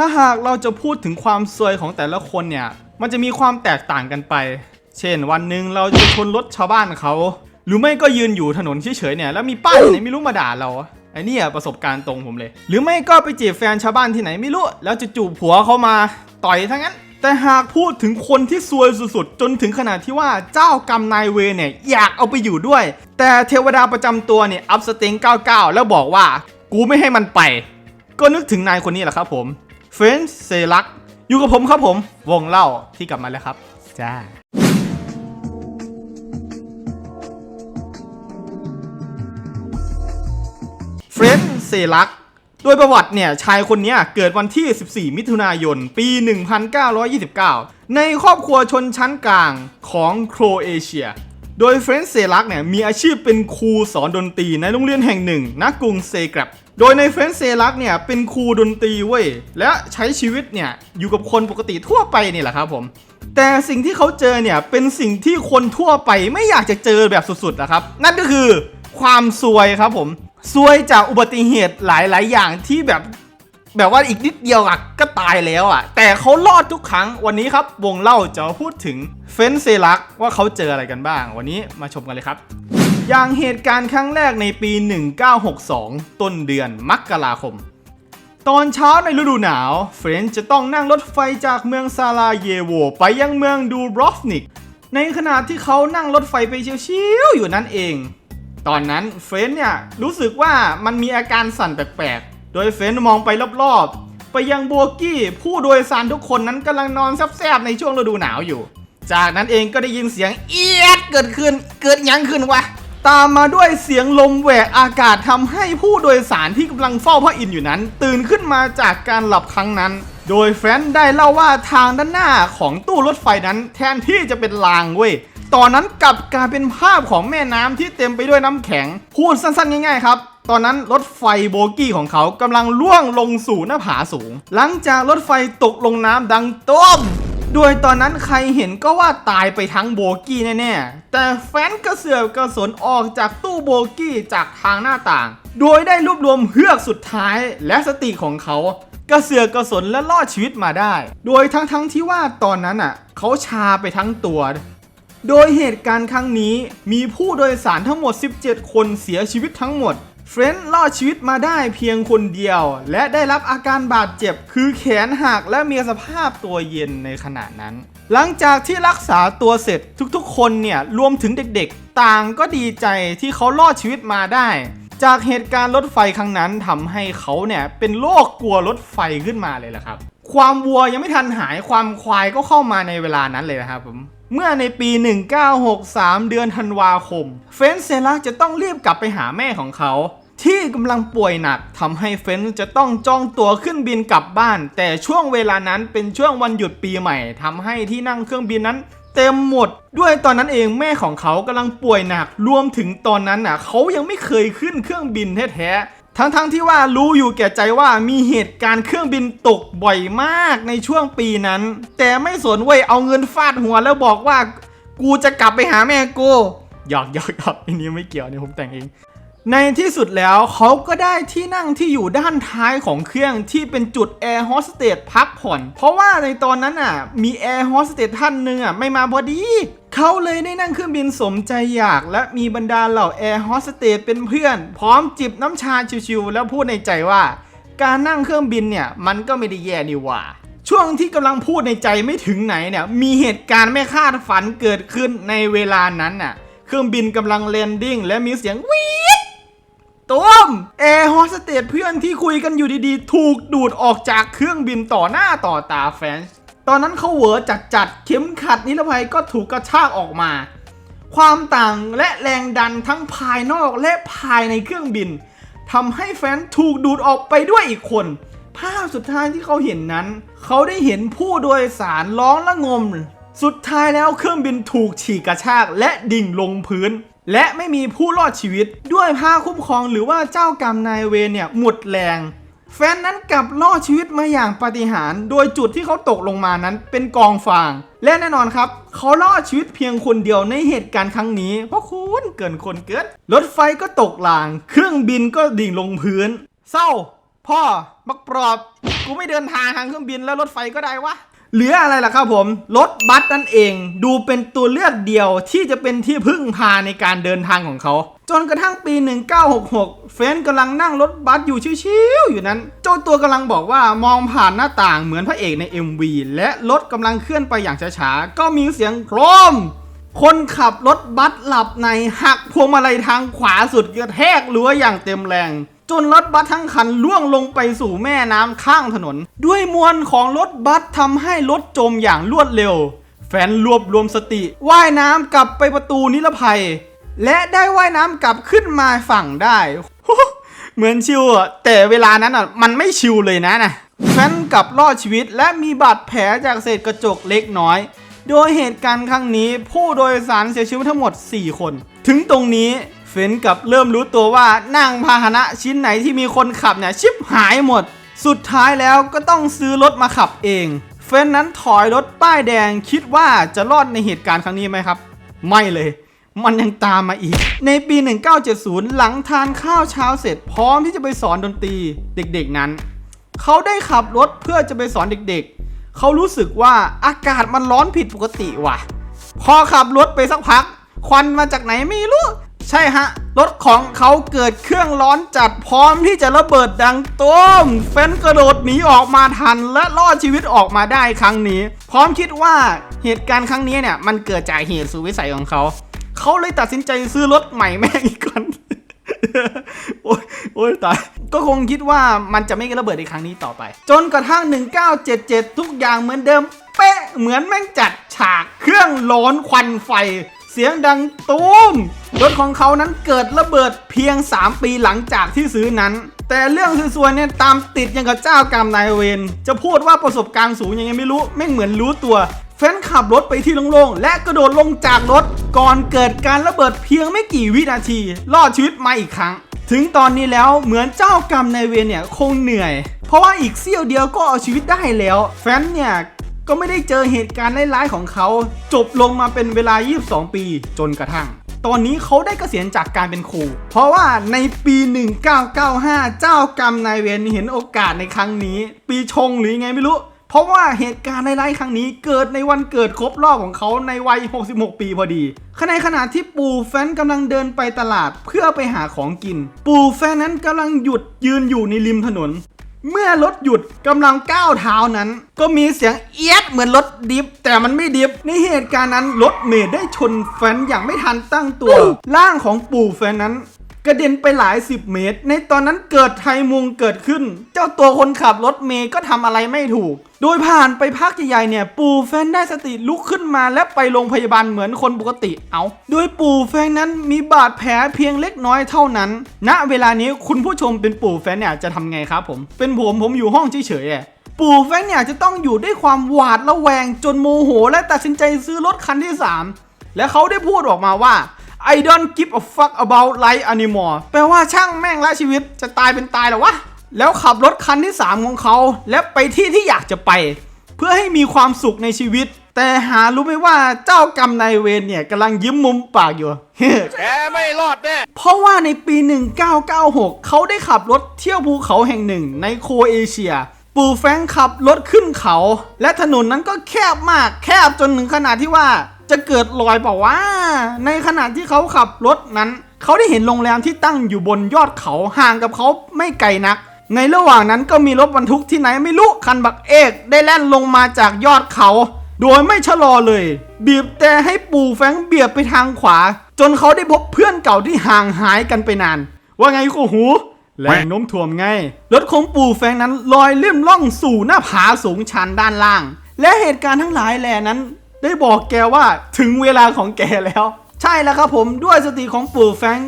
ถ้าหากเราจะพูดถึงความซวยของแต่ละคนเนี่ย มันจะมีความแตกต่างกันไป เช่น วันหนึ่งเราจะชนรถชาวบ้านเขา หรือไม่ก็ยืนอยู่ถนนเฉยๆเนี่ยแล้วมีป้ายที่ไหนไม่รู้มาด่าเราไอ้นี่ประสบการณ์ตรงผมเลย หรือไม่ก็ไปจีบแฟนชาวบ้านที่ไหนไม่รู้ แล้วจะจูบผัวเขามาต่อยทั้งนั้น แต่หากพูดถึงคนที่ซวยสุดๆ จนถึงขนาดที่ว่าเจ้ากรรมนายเวเนี่ยอยากเอาไปอยู่ด้วย แต่เทวดาประจำตัวเนี่ยอัพสเต็ง99 แล้วบอกว่า กูไม่ให้มันไป ก็นึกถึงนายคนนี้แหละครับผม เฟรนซ์เซลักอยู่กับผมครับผม วงเล่าที่กลับมาแล้วครับ จ้า เฟรนซ์เซลักโดยประวัติเนี่ยชายคนนี้เกิดวันที่ 14 มิถุนายน ปี 1929 ในครอบครัวชนชั้นกลางของโครเอเชีย โดยเฟรนซ์เซลักเนี่ยมีอาชีพเป็นครูสอนดนตรีในโรงเรียนแห่งหนึ่งณกรุงเซกรับโดยในเฟรนซ์เซลักเนี่ยเป็นครูดนตรีเว้ยและใช้ชีวิตเนี่ยอยู่กับคนปกติทั่วไปนี่แหละครับผม แต่สิ่งที่เขาเจอเนี่ยเป็นสิ่งที่คนทั่วไปไม่อยากจะเจอแบบสุดๆนะครับ นั่นก็คือความซวยครับผมซวยจากอุบัติเหตุหลายๆ อย่างที่แบบ แบบว่าอีกนิดเดียวอะก็ตายแล้วอะแต่เขารอดทุกครั้งวันนี้ครับ วงเล่าจะพูดถึงเฟนเซลักว่าเขาเจออะไรกันบ้าง วันนี้มาชมกันเลยครับ อย่างเหตุการณ์ครั้งแรกในปี 1962 ต้นเดือนมกราคม ตอนเช้าในฤดูหนาว เฟรนจะต้องนั่งรถไฟจากเมืองซาลาเยโว ไปยังเมืองดูบรอฟนิก ในขณะที่เขานั่งรถไฟไปเชิวๆอยู่นั่นเอง ตอนนั้นเฟรนเนี่ยรู้สึกว่ามันมีอาการสั่นแปลกๆ โดยเฟนมองไปรอบๆ ไปยังโบกี้ผู้โดยสารทุกคนนั้นกำลังนอนแซบๆในช่วงฤดูหนาวอยู่ จากนั้นเองก็ได้ยินเสียงเอียดเกิดขึ้นเกิดยังขึ้นวะตามมาด้วยเสียงลมแหวกอากาศทำให้ผู้โดยสารที่กำลังเฝ้าพระอินทร์อยู่นั้น ตื่นขึ้นมาจากการหลับครั้งนั้น โดยแฟรงค์ได้เล่าว่าทางด้านหน้าของตู้รถไฟนั้นแทนที่จะเป็นรางเว้ยตอนนั้นกลับกลายเป็นภาพของแม่น้ำที่เต็มไปด้วยน้ำแข็ง พูดสั้นๆ ง่ายๆครับ ตอนนั้นรถไฟโบกี้ของเขากำลังล่วงลงสู่หน้าผาสูง หลังจากรถไฟตกลงน้ำดังต้มโดยตอนนั้นใครเห็นก็ว่าตายไปทั้งโบกี้แน่ๆ แต่แฟนกระเสือกกระสนออกจากตู้โบกี้จากทางหน้าต่าง โดยได้รวบรวมเฮือกสุดท้ายและสติของเขากระเสือกกระสนและรอดชีวิตมาได้ โดยทั้งๆที่ว่าตอนนั้นอะ เขาชาไปทั้งตัว โดยเหตุการณ์ครั้งนี้มีผู้โดยสารทั้งหมด 17 คนเสียชีวิตทั้งหมด เฟรนด์รอดชีวิตมาได้เพียงคนเดียว และได้รับอาการบาดเจ็บคือแขนหักและมีสภาพตัวเย็นในขณะนั้น หลังจากที่รักษาตัวเสร็จทุกๆ คนเนี่ยรวมถึงเด็กๆ ต่างก็ดีใจที่เขารอดชีวิตมาได้ จากเหตุการณ์รถไฟครั้งนั้นทำให้เขาเนี่ยเป็นโรคกลัวรถไฟขึ้นมาเลยละครับ ความวัวยังไม่ทันหายความควายก็เข้ามาในเวลานั้นเลยนะครับผม เมื่อในปี 1963 เดือนธันวาคม เฟนเซลักจะต้องรีบกลับไปหาแม่ของเขา ที่กำลังป่วยหนักทำให้เฟนจะต้องจองตั๋วขึ้นบินกลับบ้าน แต่ช่วงเวลานั้นเป็นช่วงวันหยุดปีใหม่ทำให้ที่นั่งเครื่องบินนั้นเต็มหมด ด้วยตอนนั้นเองแม่ของเขากำลังป่วยหนัก รวมถึงตอนนั้นน่ะเขายังไม่เคยขึ้นเครื่องบินแท้ๆ ทั้งๆทที่ว่ารู้อยู่แก่ใจว่ามีเหตุการณ์เครื่องบินตกบ่อยมากในช่วงปีนั้น แต่ไม่สนเว้ยเอาเงินฟาดหัวแล้วบอกว่า กูจะกลับไปหาแม่กูหยอกหยอกหยอกอันนี้ไม่เกี่ยวเนี่ยผมแต่งเอง ในที่สุดแล้วเขาก็ได้ที่นั่งที่อยู่ด้านท้ายของเครื่องที่เป็นจุดแอร์โฮสเตสพักผ่อน เพราะว่าในตอนนั้นอะ มีแอร์โฮสเตสท่านหนึ่งอะ ไม่มาพอดีเขาเลยได้นั่งเครื่องบินสมใจอยาก และมีบรรดาเหล่าแอร์โฮสเตสเป็นเพื่อน พร้อมจิบน้ำชาชิวๆแล้วพูดในใจว่า การนั่งเครื่องบินเนี่ย มันก็ไม่ได้แย่นี่หว่าช่วงที่กำลังพูดในใจไม่ถึงไหนเนี่ย มีเหตุการณ์ไม่คาดฝันเกิดขึ้นในเวลานั้นน่ะ เครื่องบินกำลังแลนดิ้งและมีเสียงวี ต้มแอร์โฮสเตสเพื่อนที่คุยกันอยู่ดีๆ ถูกดูดออกจากเครื่องบินต่อหน้าต่อตาแฟนตอนนั้นเขาเหวอจัดๆเข็มขัดนิรภัยก็ถูกกระชากออกมา ความต่างและแรงดันทั้งภายนอกและภายในเครื่องบินทำให้แฟนถูกดูดออกไปด้วยอีกคน ภาพสุดท้ายที่เขาเห็นนั้น เขาได้เห็นผู้โดยสารร้องละงม สุดท้ายแล้วเครื่องบินถูกฉีกกระชากและดิ่งลงพื้น และไม่มีผู้รอดชีวิต ด้วยผ้าคุ้มครองหรือว่าเจ้ากรรมนายเวรเนี่ยหมดแรง แฟนนั้นกลับรอดชีวิตมาอย่างปาฏิหาริย์โดยจุดที่เขาตกลงมานั้นเป็นกองฟาง และแน่นอนครับ เขารอดชีวิตเพียงคนเดียวในเหตุการณ์ครั้งนี้ เพราะคุณเกินคนเกิดรถไฟก็ตกราง เครื่องบินก็ดิ่งลงพื้น เศร้า พ่อบักปลอบกูไม่เดินทางทางเครื่องบินแล้วรถไฟก็ได้วะ เหลืออะไรล่ะครับผม รถบัสนั่นเองดูเป็นตัวเลือกเดียวที่จะเป็นที่พึ่งพาในการเดินทางของเขา จนกระทั่งปี 1966 เฟรนกำลังนั่งรถบัสอยู่ชิวๆอยู่นั้น เจ้าตัวกำลังบอกว่ามองผ่านหน้าต่างเหมือนพระเอกใน MV และรถกำลังเคลื่อนไปอย่างช้าๆ ก็มีเสียงโครม คนขับรถบัสหลับในหักพวงมาลัยทางขวาสุดกระแทกรั้วอย่างเต็มแรง จนรถบัสทั้งคันล่วงลงไปสู่แม่น้ำข้างถนน ด้วยมวลของรถบัสทำให้รถจมอย่างรวดเร็ว แฟนรวบรวมสติว่ายน้ำกลับไปประตูนิรภัย และได้ว่ายน้ำกลับขึ้นมาฝั่งได้ เหมือนชิวอะแต่เวลานั้นอะมันไม่ชิวเลยนะนะแฟนกลับรอดชีวิตและมีบาดแผลจากเศษกระจกเล็กน้อย โดยเหตุการณ์ครั้งนี้ผู้โดยสารเสียชีวิตทั้งหมด 4 คน ถึงตรงนี้ เฟนกับเริ่มรู้ตัวว่านั่งพาหนะชิ้นไหนที่มีคนขับเนี่ยชิบหายหมด สุดท้ายแล้วก็ต้องซื้อรถมาขับเอง เฟนนั้นถอยรถป้ายแดงคิดว่าจะรอดในเหตุการณ์ครั้งนี้ไหมครับ ไม่เลยมันยังตามมาอีก ในปี 1970 หลังทานข้าวเช้าเสร็จพร้อมที่จะไปสอนดนตรีเด็กๆนั้น เขาได้ขับรถเพื่อจะไปสอนเด็กๆ เขารู้สึกว่าอากาศมันร้อนผิดปกติว่ะ พอขับรถไปสักพัก ควันมาจากไหนไม่รู้ ใช่ฮะ รถของเขาเกิดเครื่องร้อนจัดพร้อมที่จะระเบิดดังตุ้มเฟนกระโดดหนีออกมาทันและรอดชีวิตออกมาได้ครั้งนี้ พร้อมคิดว่าเหตุการณ์ครั้งนี้เนี่ย มันเกิดจากเหตุสุวิสัยของเขา เขาเลยตัดสินใจซื้อรถใหม่แม่งอีกคนโอ้ยโอ้ยตาย ก็คงคิดว่ามันจะไม่ระเบิดในครั้งนี้ต่อไป จนกระทั่ง 1977 ทุกอย่างเหมือนเดิม เป๊ะ เหมือนแม่งจัดฉากเครื่องร้อนควันไฟ สียงดังตูมรถของเขานั้นเกิดระเบิดเพียง 3 ปีหลังจากที่ซื้อนั้น แต่เรื่องสวยๆเนี่ยตามติดยังกับเจ้ากรรมนายเวรจะพูดว่าประสบการณ์สูงยังไงไม่รู้แม่เหมือนรู้ตัวแฟนขับรถไปที่โล่งๆ และกระโดดลงจากรถ ก่อนเกิดการระเบิดเพียงไม่กี่วินาที รอดชีวิตมาอีกครั้ง ถึงตอนนี้แล้วเหมือนเจ้ากรรมนายเวรเนี่ยคงเหนื่อย เพราะว่าอีกเสี้ยวเดียวก็เอาชีวิตได้แล้ว แฟนเนี่ย ก็ไม่ได้เจอเหตุการณ์ร้ายๆของเขา จบลงมาเป็นเวลา 22 ปีจนกระทั่ง ตอนนี้เขาได้เกษียณจากการเป็นครู เพราะว่าในปี 1995 เจ้ากรรมนายเวรเห็นโอกาสในครั้งนี้ ปีชงหรือไงไม่รู้ เพราะว่าเหตุการณ์ร้ายๆครั้งนี้เกิดในวันเกิดครบรอบของเขาในวัย 66 ปีพอดีขณะขณะที่ปู่แฟนกำลังเดินไปตลาดเพื่อไปหาของกิน ปู่แฟนนั้นกำลังหยุดยืนอยู่ในริมถนน เมื่อรถหยุดกำลังก้าวเท้านั้น ก็มีเสียงเอียดเหมือนรถดิฟ แต่มันไม่ดิฟ ในเหตุการณ์นั้นรถเมย์ได้ชนแฟนอย่างไม่ทันตั้งตัว ร่างของปู่แฟนนั้น กระเด็นไปหลายสิบเมตร ในตอนนั้นเกิดไทยมุงเกิดขึ้น เจ้าตัวคนขับรถเมย์ก็ทำอะไรไม่ถูก โดยผ่านไปพักใหญ่ๆเนี่ย ปู่แฟนได้สติลุกขึ้นมาและไปโรงพยาบาลเหมือนคนปกติเอาโดยปู่แฟนนั้นมีบาดแผลเพียงเล็กน้อยเท่านั้น ณเวลานี้คุณผู้ชมเป็นปู่แฟนเนี่ยจะทำไงครับผม เป็นผมผมอยู่ห้องเฉยๆอะปู่แฟนเนี่ยจะต้องอยู่ด้วยความหวาดระแวงจนโมโห และตัดสินใจซื้อรถคันที่สามและเขาได้พูดออกมาว่า I don't give a fuck about life anymore แปลว่าช่างแม่งละชีวิตจะตายเป็นตายแล้ววะ แล้วขับรถคันที่ 3 ของเขา และไปที่ที่อยากจะไป เพื่อให้มีความสุขในชีวิต แต่หารู้ไหมว่าเจ้ากรรมนายเวรเนี่ยกำลังยิ้มมุมปากอยู่แกไม่รอดแน่เพราะว่าในปี 1996 เขาได้ขับรถเที่ยวภูเขาแห่งหนึ่งในโครเอเชีย ปู่แฟรงค์ขับรถขึ้นเขา และถนนนั้นก็แคบมากแคบจนถึงขนาดที่ว่าจะเกิดรอยเปล่าวะในขณะที่เขาขับรถนั้น เขาได้เห็นโรงแรมที่ตั้งอยู่บนยอดเขาห่างกับเขาไม่ไกลนัก ในระหว่างนั้นก็มีรถบรรทุกที่ไหนไม่รู้คันบักเอกได้แล่นลงมาจากยอดเขา โดยไม่ชะลอเลย บีบแต่ให้ปู่แฟงเบียดไปทางขวา จนเขาได้พบเพื่อนเก่าที่ห่างหายกันไปนาน ว่าไงกูหูแรงโน้มถ่วงไง รถของปู่แฟงนั้นลอยเลื่อนล่องสู่หน้าผาสูงชันด้านล่าง และเหตุการณ์ทั้งหลายแหล่นั้น ได้บอกแกว่าถึงเวลาของแกแล้ว ใช่แล้วครับผมด้วยสติของปู่แฟง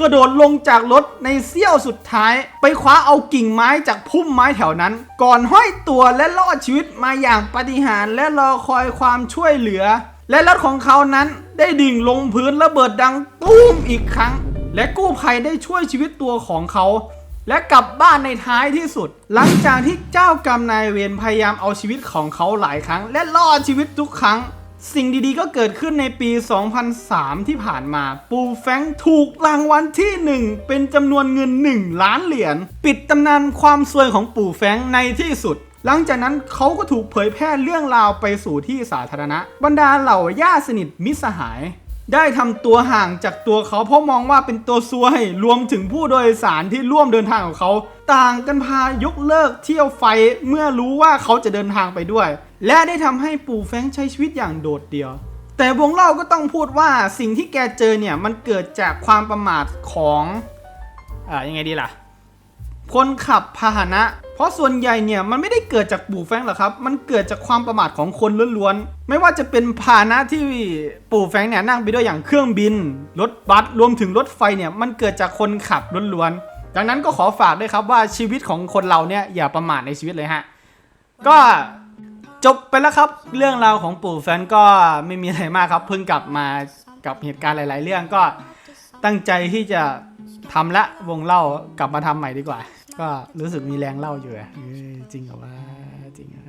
กระโดดลงจากรถในเสี้ยวสุดท้าย ไปคว้าเอากิ่งไม้จากพุ่มไม้แถวนั้น ก่อนห้อยตัวและรอดชีวิตมาอย่างปาฏิหาริย์และรอคอยความช่วยเหลือ และรถของเขานั้นได้ดิ่งลงพื้นระเบิดดังตุ้มอีกครั้ง และกู้ภัยได้ช่วยชีวิตตัวของเขา และกลับบ้านในท้ายที่สุด หลังจากที่เจ้ากรรมนายเวรพยายามเอาชีวิตของเขาหลายครั้ง และรอดชีวิตทุกครั้ง สิ่งดีๆก็เกิดขึ้นในปี 2003 ที่ผ่านมา ปูแฟงถูกรางวัลที่ 1 เป็นจำนวนเงิน 1 ล้านเหรียญ ปิดตำนานความซวยของปูแฟงในที่สุด หลังจากนั้นเขาก็ถูกเผยแพร่เรื่องราวไปสู่ที่สาธารณะ บรรดาเหล่าญาติสนิทมิสหาย ได้ทำตัวห่างจากตัวเขาเพราะมองว่าเป็นตัวซวย รวมถึงผู้โดยสารที่ร่วมเดินทางของเขา ต่างกันพายกเลิกเที่ยวไฟเมื่อรู้ว่าเขาจะเดินทางไปด้วย และได้ทำให้ปู่แฟงใช้ชีวิตอย่างโดดเดี่ยว แต่วงเล่าก็ต้องพูดว่าสิ่งที่แกเจอเนี่ยมันเกิดจากความประมาทของอ่ายังไงดีล่ะ คนขับพาหนะ เพราะส่วนใหญ่เนี่ยมันไม่ได้เกิดจากปู่แฟงหรอกครับ มันเกิดจากความประมาทของคนล้วนๆ ไม่ว่าจะเป็นพาหนะที่ปู่แฟงเนี่ยนั่งไปด้วยอย่างเครื่องบิน รถบัสรวมถึงรถไฟเนี่ยมันเกิดจากคนขับล้วนๆ ดังนั้นก็ขอฝากด้วยครับว่าชีวิตของคนเราเนี่ยอย่าประมาทในชีวิตเลยฮะ ก็ จบไปแล้วครับ เรื่องราวของปู่แฟรงค์ก็ไม่มีอะไรมากครับ เพิ่งกลับมากับเหตุการณ์หลาย ๆ เรื่องก็ตั้งใจที่จะทำละวงเล่ากลับมาทำใหม่ดีกว่า ก็รู้สึกมีแรงเล่าอยู่อะเอ้ยจริงเหรอวะจริงเหรอ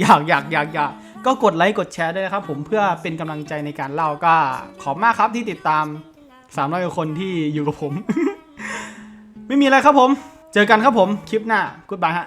อยากอยากอยากอยากก็กดไลค์กดแชร์ด้วยนะครับผมเพื่อเป็นกำลังใจในการเล่าก็ขอบมากครับที่ติดตาม300กว่าคนที่อยู่กับผม ไม่มีอะไรครับผม เจอกันครับผมคลิปหน้ากุดบายฮะ